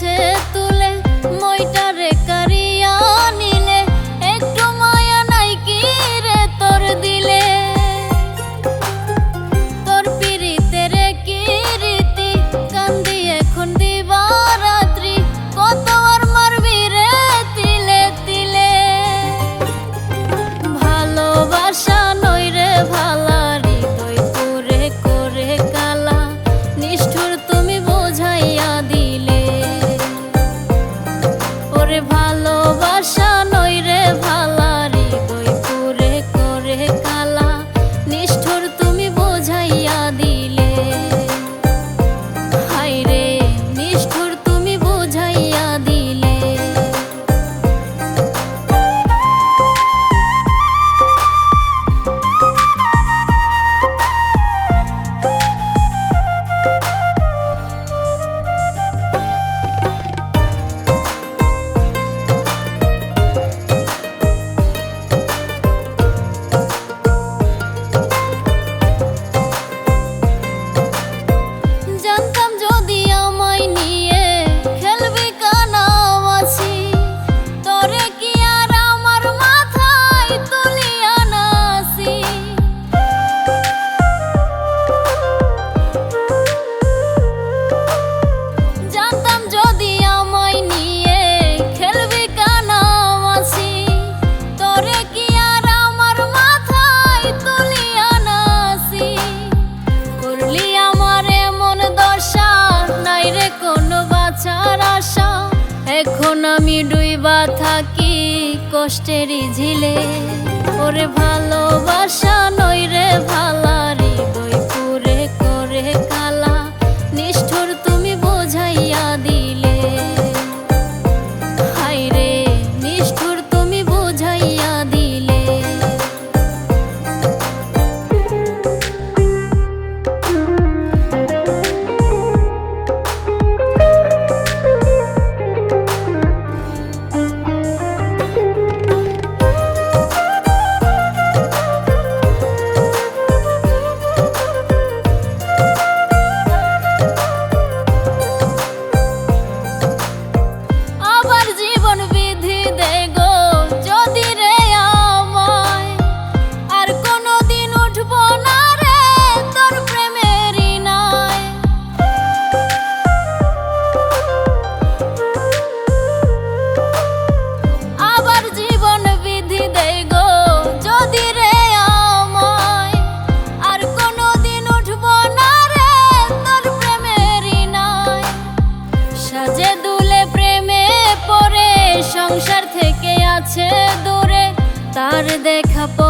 to থাকি কষ্টেরই ঝিলে? ওরে ভালোবাসা নই রে ভালারে।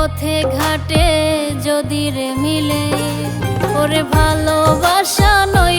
পথে ঘাটে যদি রে মিলে ওরে ভালোবাসা নই